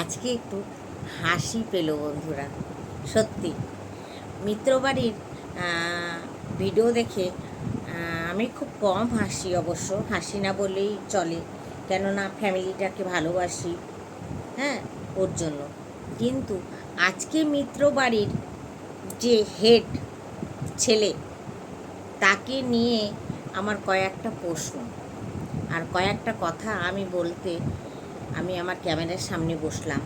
আজকে একটু হাসি পেল বন্ধুরা, সত্যি। মিত্রবাড়ির ভিডিও দেখে আমি খুব কম হাসি অবশ্য, হাসি না বললেই চলে, কেননা ফ্যামিলিটাকে ভালোবাসি হ্যাঁ ওর জন্য। কিন্তু আজকে মিত্রবাড়ির যে হেড ছেলে, তাকে নিয়ে আমার কয়েকটা প্রশ্ন। আর কয়েকটা কথা আমি বলতে আমি আমার ক্যামেরার সামনে বসলাম।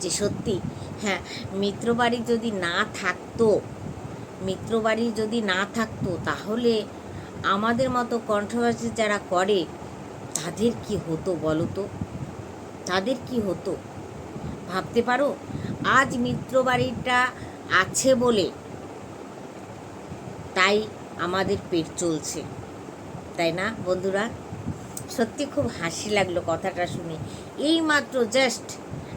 যে সত্যি হ্যাঁ মিত্রবাড়ি যদি না থাকতো, মিত্রবাড়ি যদি না থাকতো, তাহলে আমাদের মতো কন্ট্রোভার্সি যারা করে, তাদের কি হতো বলো তো? তাদের কি হতো? ভাবতে পারো? আজ মিত্রবাড়িটা আছে বলে তাই আমাদের পেট চলছে। তাই না বন্ধুরা? সত্যি খুব হাসি লাগল কথাটা শুনে। এই মাত্র জাস্ট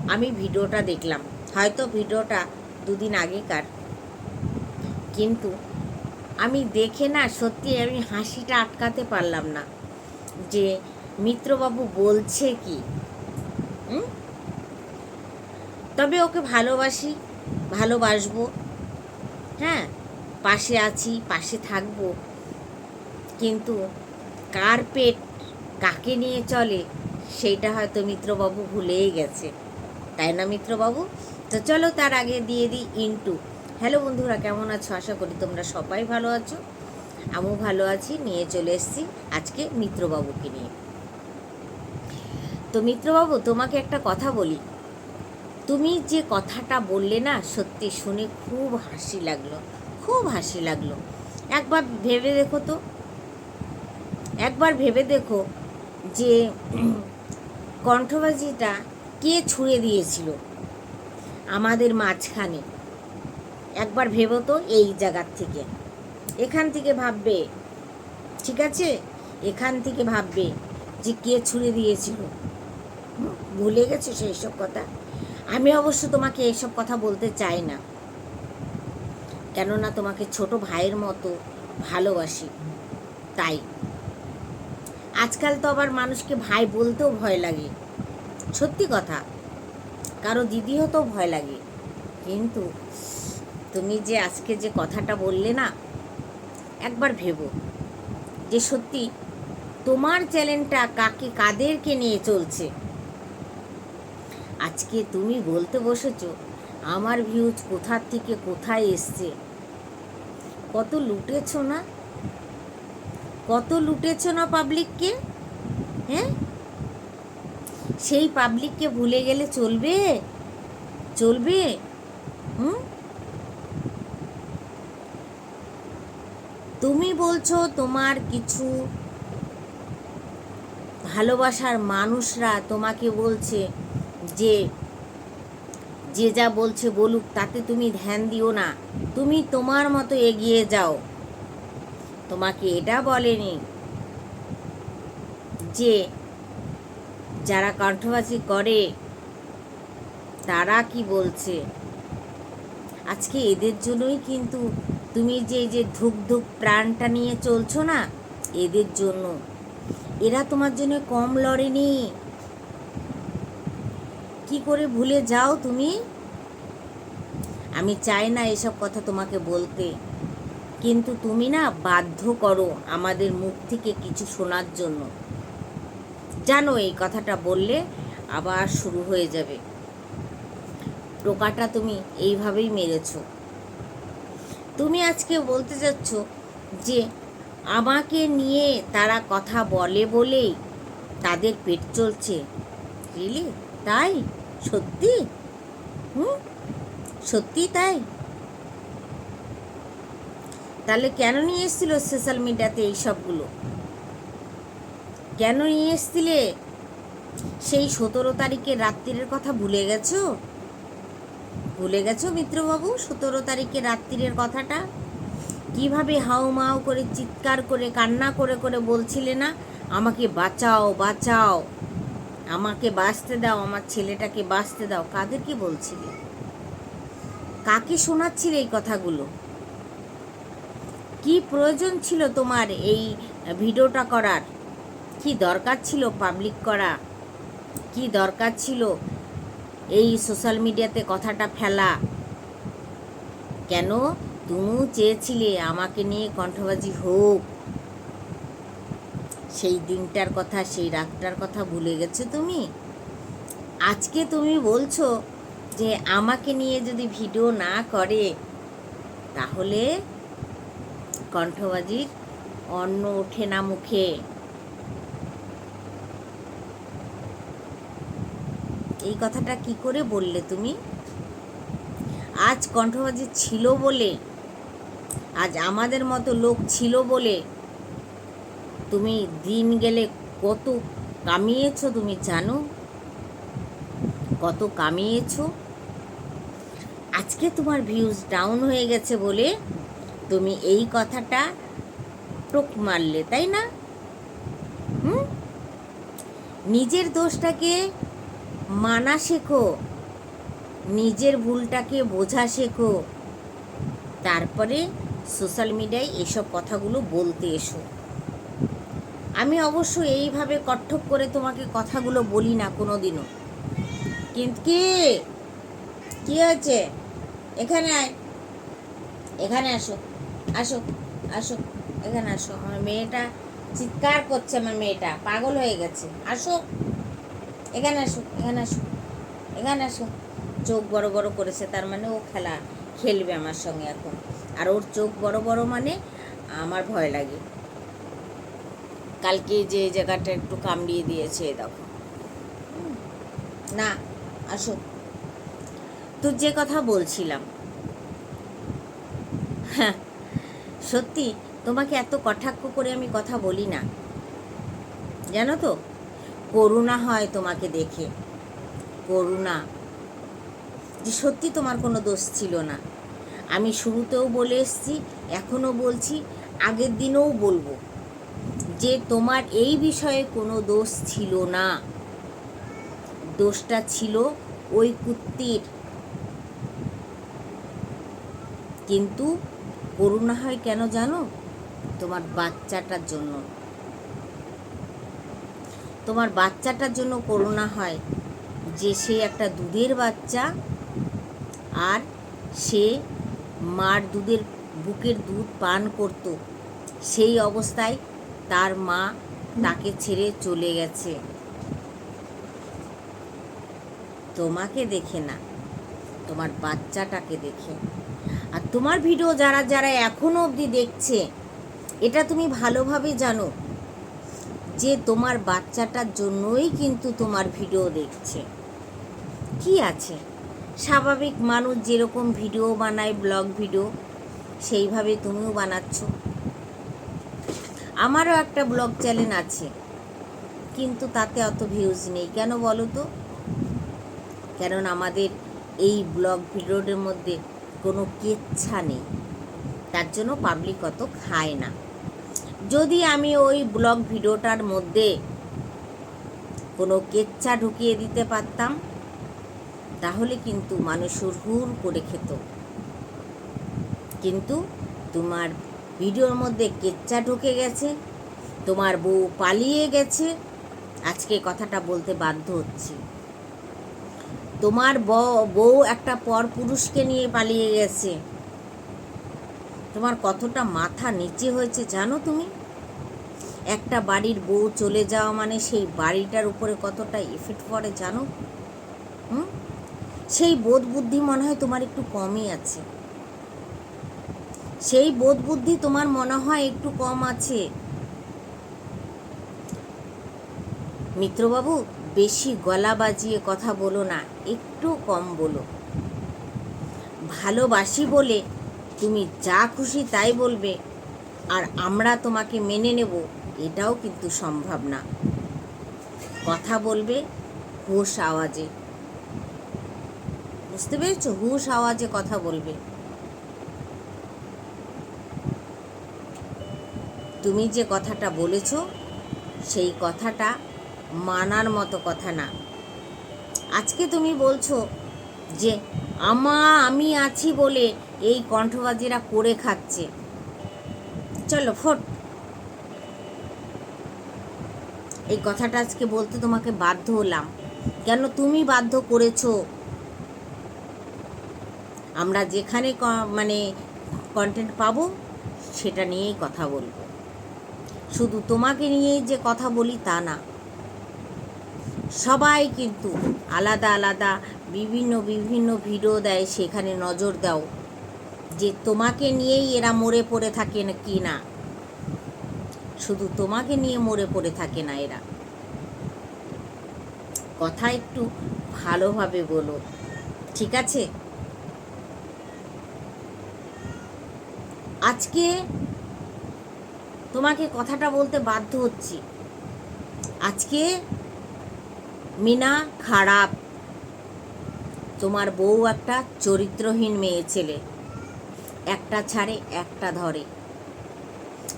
আমি ভিডিওটা দেখলাম। হয়তো ভিডিওটা দুদিন আগেকার। কিন্তু আমি দেখে না সত্যি আমি হাসিটা আটকাতে পারলাম না। যে মিত্রবাবু বলছে কি? তবে ওকে ভালোবাসি, ভালোবাসবো। হ্যাঁ পাশে আছি, পাশে থাকব। কিন্তু কার পেট কাকে নিয়ে চলে সেইটা হয়তো মিত্রবাবু ভুলেই গেছে। তাই না মিত্রবাবু? তো চলো তার আগে দিয়ে দিই ইন্টু। হ্যালো বন্ধুরা, কেমন আছো? আশা করি তোমরা সবাই ভালো আছো। আমিও ভালো আছি, নিয়ে চলে এসেছি আজকে মিত্রবাবুকে নিয়ে। তো মিত্রবাবু, তোমাকে একটা কথা বলি। তুমি যে কথাটা বললে না, সত্যি শুনে খুব হাসি লাগল, খুব হাসি লাগল। একবার ভেবে দেখো তো। একবার ভেবে দেখো যে কণ্ঠবাজিটা কে ছুঁড়ে দিয়েছিল আমাদের মাঝখানে? একবার ভেবো তো এই জায়গার থেকে। এখান থেকে ভাববে, ঠিক আছে? এখান থেকে ভাববে যে কে ছুঁড়ে দিয়েছিল। ভুলে গেছো সেই সব কথা? আমি অবশ্য তোমাকে এইসব কথা বলতে চাই না। কেননা তোমাকে ছোট ভাইয়ের মতো ভালোবাসি। তাই। আজকাল তো আবার মানুষকে ভাই বলতেও ভয় লাগে। সত্যি কথা, কারও দিদি হতেও ভয় লাগে। কিন্তু তুমি যে আজকে যে কথাটা বললে না, একবার ভেবো যে সত্যি তোমার চ্যানেলটা কাকে, কাদেরকে নিয়ে চলছে? আজকে তুমি বলতে বসেছো, আমার ভিউজ কোথার থেকে কোথায় এসছে? কত লুটেছো না? কত লুটেছো না পাবলিককে? হ্যাঁ? সেই পাবলিককে ভুলে গেলে চলবে? চলবে? হুম? তুমি বলছো তোমার কিছু ভালোবাসার মানুষরা তোমাকে বলছে যে যে যা বলছে বলুক, তাতে তুমি ধ্যান দিও না। তুমি তোমার মতো এগিয়ে যাও। তোমাকে এটা বলেনি যে যারা কণ্ঠবাসী করে, তারা কি বলছে? আজকে এদের জন্যই কিন্তু তুমি যে যে ধুক ধুক প্রাণটা নিয়ে চলছো না, এদের জন্য। এরা তোমার জন্য কম লড়েনি। কি করে ভুলে যাও তুমি? আমি চাই না এসব কথা তোমাকে বলতে। কিন্তু তুমি না বাধ্য করো আমাদের মুখ থেকে কিছু শোনার জন্য। জানো, এই কথাটা বললে আবার শুরু হয়ে যাবে। টোকাটা তুমি এইভাবেই মেরেছো। তুমি আজকে বলতে যাচ্ছ যে, আমাকে নিয়ে তারা কথা বলে বলেই তাদের পেট চলছে। রিলি তাই? সত্যি? হুম? সত্যি তাই? তাহলে কেন নিয়ে এসেছিল সোশ্যাল মিডিয়াতে এই সবগুলো? কেন নিয়ে এসছিলে? সেই সতেরো তারিখের রাত্রির কথা ভুলে গেছো? ভুলে গেছো মিত্রবাবু সতেরো তারিখের রাত্রির কথাটা? কীভাবে হাউ মাউ করে, চিৎকার করে, কান্না করে করে বলছিলে না? আমাকে বাঁচাও বাঁচাও। আমাকে বাঁচতে দাও, আমার ছেলেটাকে বাঁচতে দাও। কাদেরকে বলছিলে? কাকে শোনাচ্ছিলে এই কথাগুলো? কি প্রয়োজন ছিল তোমার এই ভিডিওটা করার? কি দরকার ছিল পাবলিক করা? কি দরকার ছিল এই সোশ্যাল মিডিয়াতে কথাটা ফেলা? কেন? তুমিও চেয়েছিলে আমাকে নিয়ে কণ্ঠবাজি হোক। সেই দিনটার কথা, সেই রাতটার কথা ভুলে গেছো তুমি? আজকে তুমি বলছো যে আমাকে নিয়ে যদি ভিডিও না করে, তাহলে কণ্ঠবাজির অন্ন ওঠে না মুখে। এই কথাটা কি করে বললে তুমি? আজ কণ্ঠবাজি ছিল বলে, আজ আমাদের মতো লোক ছিল বলে তুমি দিন গেলে কত কামিয়েছো তুমি জানো? কত কামিয়েছো? আজকে তোমার ভিউজ ডাউন হয়ে গেছে বলে তুমি এই কথাটা টোক মারলে, তাই না? হুম? নিজের দোষটাকে মানা শেখো, নিজের ভুলটাকে বোঝা শেখো, তারপরে সোশ্যাল মিডিয়ায় এসব কথাগুলো বলতে এসো। আমি অবশ্য এইভাবে কট্টক করে তোমাকে কথাগুলো বলি না কোনো দিনও কিন্তু কি? কি হয়েছে এখানে আয়। এখানে আসো। আসো আসো, এখানে আসো। আমার মেয়েটা চিৎকার করছে আমার মেয়েটা, পাগল হয়ে গেছে। আসো, এখানে আসো এখানে আসো এখানে আসো। চোখ বড় বড় করেছে, তার মানে ও খেলা খেলবে আমার সঙ্গে এখন। আর ওর চোখ বড় বড় মানে আমার ভয় লাগে। কালকে যে জায়গাটা একটু কামড়িয়ে দিয়েছে, দেখো। না, আসো। তো যে কথা বলছিলাম হ্যাঁ সত্যি? তোমাকে এত কটাক্ষ করে আমি কথা বলি না। জানো তো? করুণা হয় তোমাকে দেখে। করুণা। যে সত্যি তোমার কোনো দোষ ছিল না। আমি শুরুতেও বলে এসছি এখনও বলছি, আগের দিনেও বলব যে তোমার এই বিষয়ে কোনো দোষ ছিল না। দোষটা ছিল ওই কুত্তির। কিন্তু করুণা হয় কেন জানো? তোমার বাচ্চাটার জন্য। তোমার বাচ্চাটার জন্য করুণা হয় যে সে একটা দুধের বাচ্চা আর সে মার দুধের বুকের দুধ পান করত। সেই অবস্থায় তার মা তাকে ছেড়ে চলে গেছে। তোমাকে দেখে না, তোমার বাচ্চাটাকে দেখে। তোমার ভিডিও যারা যারা এখনও অবধি দেখছে, এটা তুমি ভালোভাবে জানো যে তোমার বাচ্চাটার জন্যই কিন্তু তোমার ভিডিও দেখছে। কি আছে? স্বাভাবিক মানুষ যেরকম ভিডিও বানায়, ব্লগ ভিডিও, সেইভাবে তুমিও বানাচ্ছ। আমারও একটা ব্লগ চ্যানেল আছে, কিন্তু তাতে অত ভিউজ নেই। কেন বলো তো? কারণ আমাদের এই ব্লগ ভিডিওর মধ্যে কোনো কেচ্ছা নেই। তার জন্য পাবলিক অত খায় না। যদি আমি ওই ব্লগ ভিডিওটার মধ্যে কোনো কেচ্ছা ঢুকিয়ে দিতে পারতাম, তাহলে কিন্তু মানুষ হুর করে খেত। কিন্তু তোমার ভিডিওর মধ্যে কেচ্চা ঢুকে গেছে, তোমার বউ পালিয়ে গেছে, আজকে কথাটা বলতে বাধ্য হচ্ছি। তোমার বউ একটা পর পুরুষকে নিয়ে পালিয়ে গেছে। তোমার কতটা মাথা নিচে হয়েছে জানো তুমি? একটা বাড়ির বউ চলে যাওয়া মানে সেই বাড়িটার উপরে কতটা এফেক্ট পড়ে জানো? হুম? সেই বোধ বুদ্ধি মনে হয় তোমার একটু কমই আছে। সেই বোধ বুদ্ধি তোমার মনে হয় একটু কম আছে। মিত্রবাবু বেশি গলা বাজিয়ে কথা বলো না, একটু কম বলো। ভালোবাসি বলে তুমি যা খুশি তাই বলবে, আর আমরা তোমাকে মেনে নেব, এটাও কিন্তু সম্ভব না। কথা বলবে হুশ আওয়াজে। বুঝতে পেরেছ? হুশ আওয়াজে কথা বলবে। তুমি যে কথাটা বলেছ, সেই কথাটা মানার মতো কথা না। আজকে তুমি বলছো যে, আমা, আমি আছি বলে এই কণ্ঠবাজিরা করে খাচ্ছে। চলো, ফোট। এই কথাটা আজকে বলতে তোমাকে বাধ্য হলাম। কেন তুমি বাধ্য করেছ? আমরা যেখানে মানে কন্টেন্ট পাবো, সেটা নিয়েই কথা বলব। শুধু তোমাকে নিয়েই যে কথা বলি তা না। সবাই কিন্তু আলাদা আলাদা বিভিন্ন বিভিন্ন ভিডিও দেয়, সেখানে নজর দাও যে তোমাকে নিয়েই এরা মরে পড়ে থাকে না কি না। শুধু তোমাকে নিয়ে মরে পড়ে থাকে না এরা। কথা একটু ভালোভাবে বলো, ঠিক আছে? আজকে তোমাকে কথাটা বলতে বাধ্য হচ্ছি। আজকে মিনা, খারাপ। তোমার বউ একটা চরিত্রহীন মেয়ে ছেলে। একটা ছাড়ে, একটা ধরে।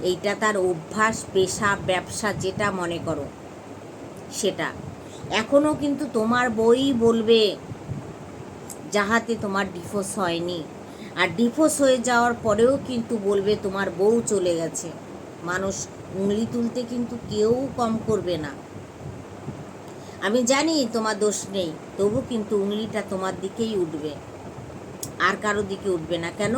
এইটা তার অভ্যাস, পেশা, ব্যবসা, যেটা মনে করো, সেটা। এখনও কিন্তু তোমার বই বলবে যাহাতে তোমার ডিভোর্স হয়নি। আর ডিভোর্স হয়ে যাওয়ার পরেও কিন্তু বলবে তোমার বউ চলে গেছে। মানুষ, উংলি তুলতে কিন্তু কেউ কম করবে না। আমি জানি তোমার দোষ নেই, তবু কিন্তু উংলিটা তোমার দিকেই উঠবে। আর কারও দিকে উঠবে না কেন?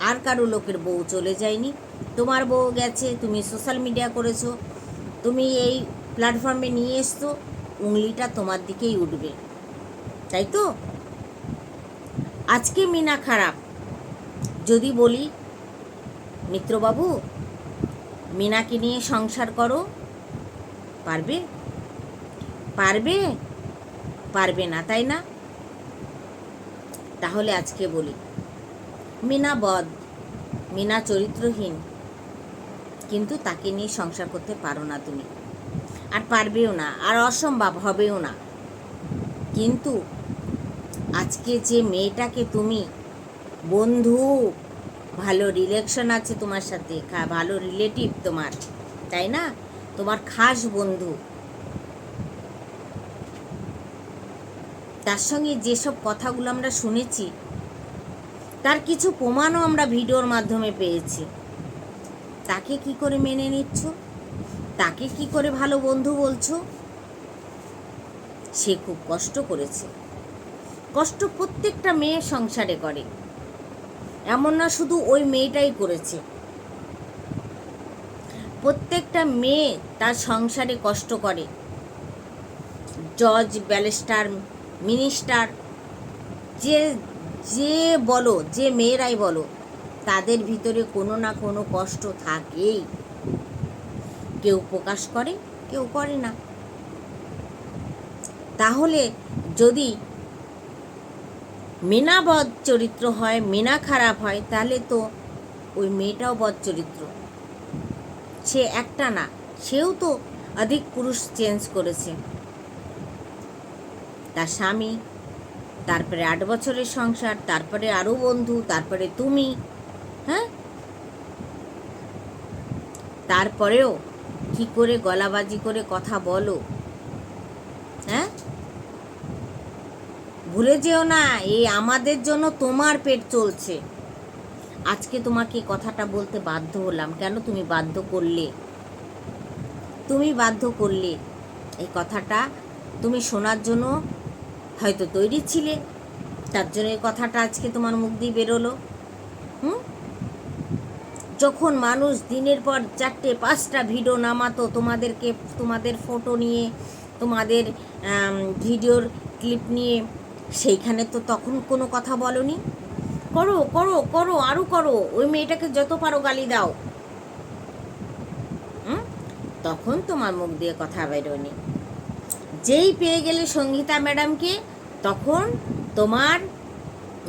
আর কারও লোকের বউ চলে যায়নি। তোমার বউ গেছে, তুমি সোশ্যাল মিডিয়া করেছ, তুমি এই প্ল্যাটফর্মে নিয়ে এসছো, উংলিটা তোমার দিকেই উঠবে। তাই তো? আজকে মিনা খারাপ। যদি বলি, মিত্রবাবু, মিনাকে নিয়ে সংসার করো, পারবে? পারবে? পারবে না, তাই না? তাহলে আজকে বলি। মিনা বদ মিনা চরিত্রহীন, কিন্তু তাকে নিয়ে সংসার করতে পারো না তুমি। আর পারবেও না, আর অসম্ভব হবেও না। কিন্তু আজকে যে মেয়েটাকে তুমি, বন্ধু, ভালো রিলেকশন আছে তোমার সাথে ভালো রিলেটিভ তোমার, তাই না? তোমার খাস বন্ধু। তার সঙ্গে যেসব কথাগুলো আমরা শুনেছি, তার কিছু প্রমাণও আমরা ভিডিওর মাধ্যমে পেয়েছি। তাকে কি করে মেনে নিচ্ছ? তাকে কি করে ভালো বন্ধু বলছো? সে খুব কষ্ট করেছে। কষ্ট প্রত্যেকটা মেয়ে সংসারে করে। এমন না শুধু ওই মেয়েটাই করেছে। প্রত্যেকটা মেয়ে তার সংসারে কষ্ট করে। জজ, ব্যারিস্টার মিনিস্টার যে যে বলো, যে মেয়েরাই বলো, তাদের ভিতরে কোনো না কোনো কষ্ট থাকেই। কেউ প্রকাশ করে, কেউ করে না। তাহলে যদি মিনা বদ চরিত্র হয়, মেনা খারাপ হয়, তাহলে তো ওই মেয়েটাও বদ চরিত্র। সে একটা না, সেও তো অধিক পুরুষ চেঞ্জ করেছে। তার স্বামী, তারপরে আট বছরের সংসার, তারপরে আরও বন্ধু, তারপরে তুমি হ্যাঁ? তারপরেও কি করে গলাবাজি করে কথা বলো হ্যাঁ? ভুলে যেও না, এই আমাদের জন্য তোমার পেট চলছে। আজকে তোমাকে কথাটা বলতে বাধ্য হলাম। কেন তুমি বাধ্য করলে? তুমি বাধ্য করলে। এই কথাটা তুমি শোনার জন্য হয়তো তৈরি ছিলে। তার জন্য এই কথাটা আজকে তোমার মুখ দিয়ে বেরোলো। হুম? যখন মানুষ দিনের পর চারটে, পাঁচটা ভিডিও নামাতো, তোমাদেরকে, তোমাদের ফটো নিয়ে, তোমাদের ভিডিওর ক্লিপ নিয়ে, সেইখানে তো তখন কোনো কথা বলনি। করো করো করো আরও করো, ওই মেয়েটাকে যত পারো গালি দাও। তখন তোমার মুখ দিয়ে কথা বেরোনি যেই পেয়ে গেলে সঙ্গীতা ম্যাডামকে, তখন তোমার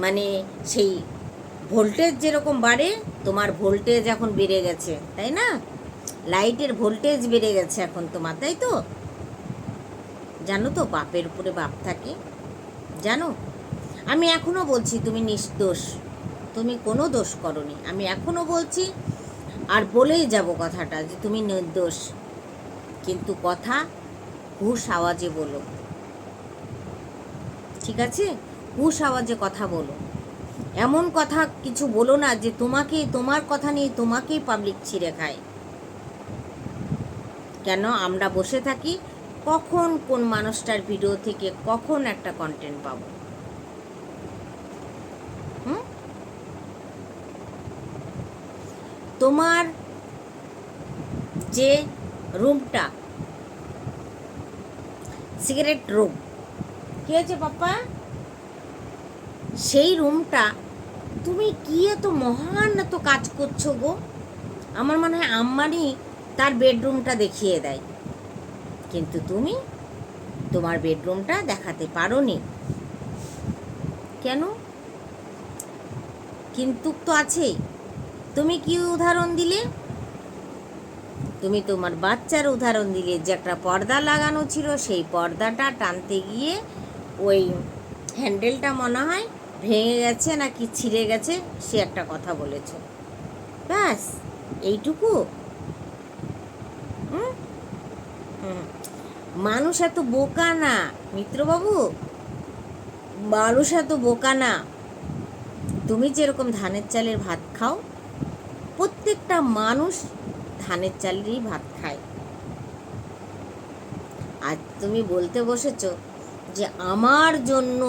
মানে সেই ভোল্টেজ যেরকম বাড়ে, তোমার ভোল্টেজ এখন বেড়ে গেছে, তাই না? লাইটের ভোল্টেজ বেড়ে গেছে এখন তোমার, তাই তো? জানো তো বাপের উপরে বাপ থাকে, জানো? আমি এখনও বলছি তুমি নির্দোষ, তুমি কোনো দোষ করনি, আমি এখনও বলছি আর বলেই যাব কথাটা যে তুমি নির্দোষ, কিন্তু কথা হুশ আওয়াজে বলো। ঠিক আছে? হুশ আওয়াজে কথা বলো। এমন কথা কিছু বলো না যে তোমাকে, তোমার কথা নিয়ে তোমাকেই পাবলিক ছিঁড়ে খায়। কেন? আমরা বসে থাকি, কখন কোন মানুষটার ভিডিও থেকে কখন একটা কন্টেন্ট পাবো? তোমার যে রুমটা সিগারেট রুম। কি হয়েছে পাপ্পা? সেই রুমটা তুমি কি এত মহান এত কাজ করছ গো? আমার মনে হয় আম্মানি তার বেডরুমটা দেখিয়ে দেয়। কিন্তু তুমি তোমার বেডরুমটা দেখাতে পারো নি কেন? কিন্তু তো আছেই। তুমি কি উদাহরণ দিলে? তুমি তোমার বাচ্চার উদাহরণ দিলে, যে একটা পর্দা লাগানো ছিল, সেই পর্দাটা টানতে গিয়ে ওই হ্যান্ডেলটা মনে হয় ভেঙে গেছে না কি ছিঁড়ে গেছে, সে একটা কথা বলেছ। ব্যাস, এইটুকু। মানুষ এত বোকা না, মিত্রবাবু? মানুষ এত বোকা না। তুমি যেরকম ধানের চালের ভাত খাও, প্রত্যেকটা মানুষ ধানের চালেরই ভাত খায়। আজ তুমি বলতে বসেছো যে আমার জন্য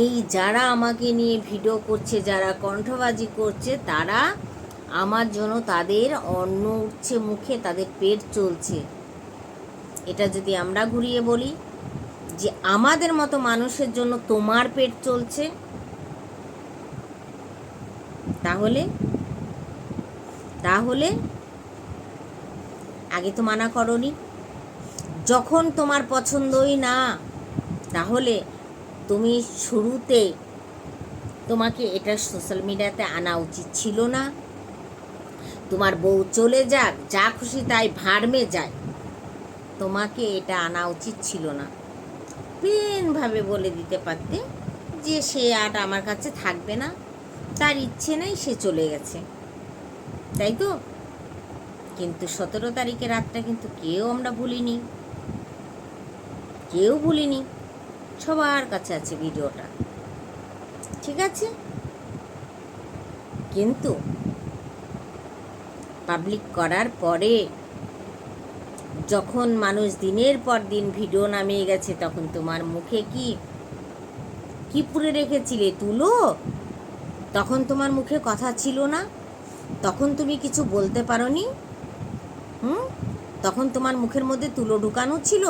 এই যারা আমাকে নিয়ে ভিডিও করছে, যারা কণ্ঠবাজি করছে, তারা আমার জন্য তাদের অন্ন উঠছে মুখে, তাদের পেট চলছে। এটা যদি আমরা ঘুরিয়ে বলি যে আমাদের মতো মানুষের জন্য তোমার পেট চলছে, তাহলে তাহলে আগে তো মানা করনি। যখন তোমার পছন্দই না, তাহলে তুমি শুরুতে তোমাকে এটা সোশ্যাল মিডিয়াতে আনা উচিত ছিল না। তোমার বউ চলে যাক, যা খুশি তাই ভাড়মে যায়। তোমাকে এটা আনা উচিত ছিল না। প্লেনভাবে বলে দিতে পারতে যে সে আর আমার কাছে থাকবে না। তার ইচ্ছে নেই সে চলে গেছে। তাই তো? কিন্তু সতেরো তারিখের রাতটা কিন্তু কেউ আমরা ভুলিনি। কেউ ভুলিনি। সবার কাছে আছে ভিডিওটা। ঠিক আছে? কিন্তু পাবলিক করার পরে যখন মানুষ দিনের পর দিন ভিডিও নামিয়ে গেছে, তখন তোমার মুখে কি কি পুরে রেখেছিলে? তুলো? তখন তোমার মুখে কথা ছিল না? তখন তুমি কিছু বলতে পারোনি? হুম? তখন তোমার মুখের মধ্যে তুলো ঢুকানো ছিল।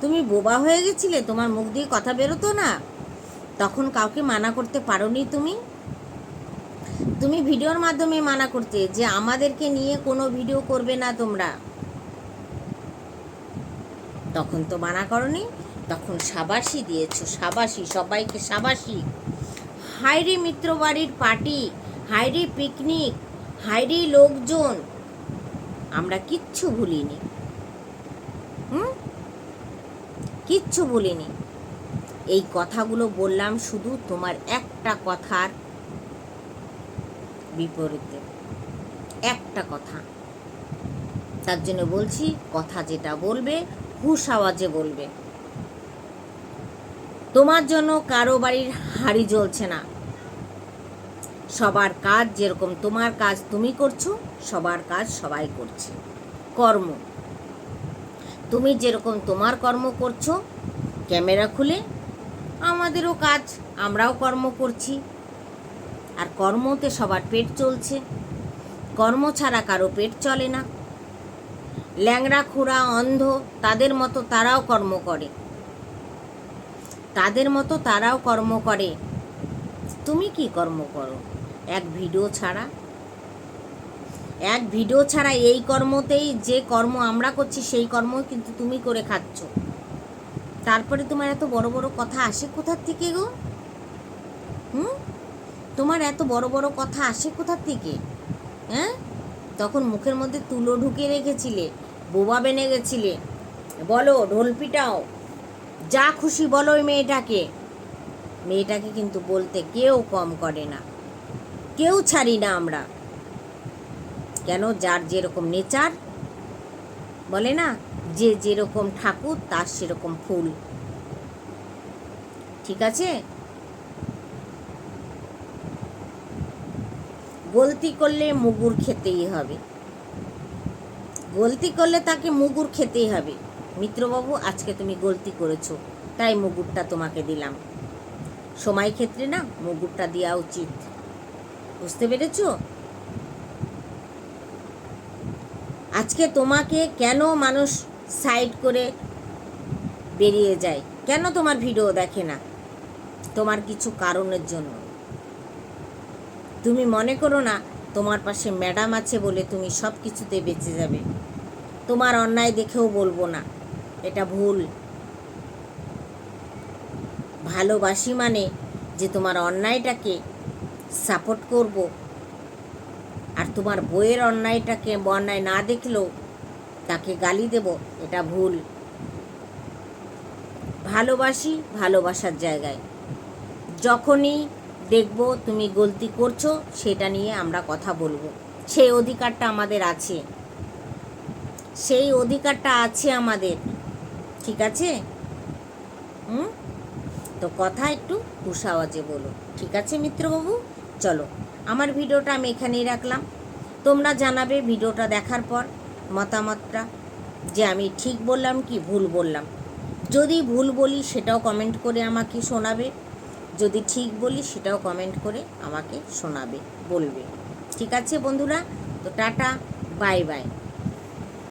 তুমি বোবা হয়ে গেছিলে, তোমার মুখ দিয়ে কথা বেরোতো না। তখন কাউকে মানা করতে পারোনি তুমি? তুমি ভিডিওর মাধ্যমে মানা করতে, যে আমাদেরকে নিয়ে কোনো ভিডিও করবে না তোমরা। তখন তো মানা করনি, তখন সাবাসি দিয়েছ, সাবাসি, সবাইকে সাবাসি। হাইরে মিত্র বাড়ির পার্টি হাইরে পিকনিক। হাইরে লোকজন। আমরা কিচ্ছু ভুলিনি। হুম? কিচ্ছু ভুলিনি। এই কথাগুলো বললাম শুধু তোমার একটা কথার বিপরীতে। একটা কথা। তার জন্য বলছি, কথা যেটা বলবে, হুশ আওয়াজে বলবে। তোমার জন্য কারও বাড়ির হাড়ি জ্বলছে না। সবার কাজ যেরকম তোমার কাজ তুমি করছ, সবার কাজ সবাই করছে। কর্ম। তুমি যেরকম তোমার কর্ম করছ, ক্যামেরা খুলে আমাদেরও কাজ, আমরাও কর্ম করছি। আর কর্মতে সবার পেট চলছে। কর্ম ছাড়া কারও পেট চলে না। ল্যাংড়া, খুঁড়া, অন্ধ, তাদের মতো তারাও কর্ম করে। তাদের মতো তারাও কর্ম করে। তুমি কি কর্ম করো? এক ভিডিও ছাড়া। এক ভিডিও ছাড়া এই কর্মতেই যে কর্ম আমরা করছি, সেই কর্ম কিন্তু তুমি করে খাচ্ছ। তারপরে তোমার এত বড় বড় কথা আসে কোথার থেকে গো? হুম? তোমার এত বড় বড় কথা আসে কোথার থেকে? হ্যাঁ? তখন মুখের মধ্যে তুলো ঢুকে রেখেছিলে, বোবা বেনে গেছিলে। বলো, ঢোল পিটাও। যা খুশি বলো ওই মেয়েটাকে। মেয়েটাকে কিন্তু বলতে কেউ কম করে না। কেউ ছাড়ি না আমরা। কেন? যার যেরকম নেচার, বলে না? যে যেরকম ঠাকুর, তার সেরকম ফুল। ঠিক আছে? গলতি করলে মুগুর খেতেই হবে। গলতি করলে তাকে মুগুর খেতেই হবে। মিত্রবাবু, আজকে তুমি গলতি করেছ, তাই মুগুরটা তোমাকে দিলাম। সময় ক্ষেত্রে না, মুগুরটা দেওয়া উচিত। বুঝতে পেরেছ? আজকে তোমাকে কেন মানুষ সাইড করে বেরিয়ে যায়? কেন তোমার ভিডিও দেখে না? তোমার কিছু কারণের জন্য। তুমি মনে করো না, তোমার পাশে ম্যাডাম আছে বলে তুমি সব কিছুতে বেঁচে যাবে। তোমার অন্যায় দেখেও বলব না, এটা ভুল। ভালোবাসি মানে যে তোমার অন্যায়টাকে সাপোর্ট করব। আর তোমার বইয়ের অন্যায়টাকে অন্যায় না দেখলেও তাকে গালি দেব, এটা ভুল। ভালোবাসি ভালোবাসার জায়গায়। যখনই দেখব তুমি গলতি করছ, সেটা নিয়ে আমরা কথা বলব। সেই অধিকারটা আমাদের আছে। সেই অধিকারটা আছে আমাদের। ঠিক আছে? হুম? তো কথা একটু হুশ আওয়াজে বলো। ঠিক আছে মিত্রবাবু? চলো, আমার ভিডিওটা আমি এখানেই রাখলাম। তোমরা জানাবে ভিডিওটা দেখার পর মতামতটা, যে আমি ঠিক বললাম কি ভুল বললাম। যদি ভুল বলি সেটাও কমেন্ট করে আমাকে শোনাবে, যদি ঠিক বলি সেটাও কমেন্ট করে আমাকে শোনাবে, বলবে। ঠিক আছে বন্ধুরা? তো টাটা বাই বাই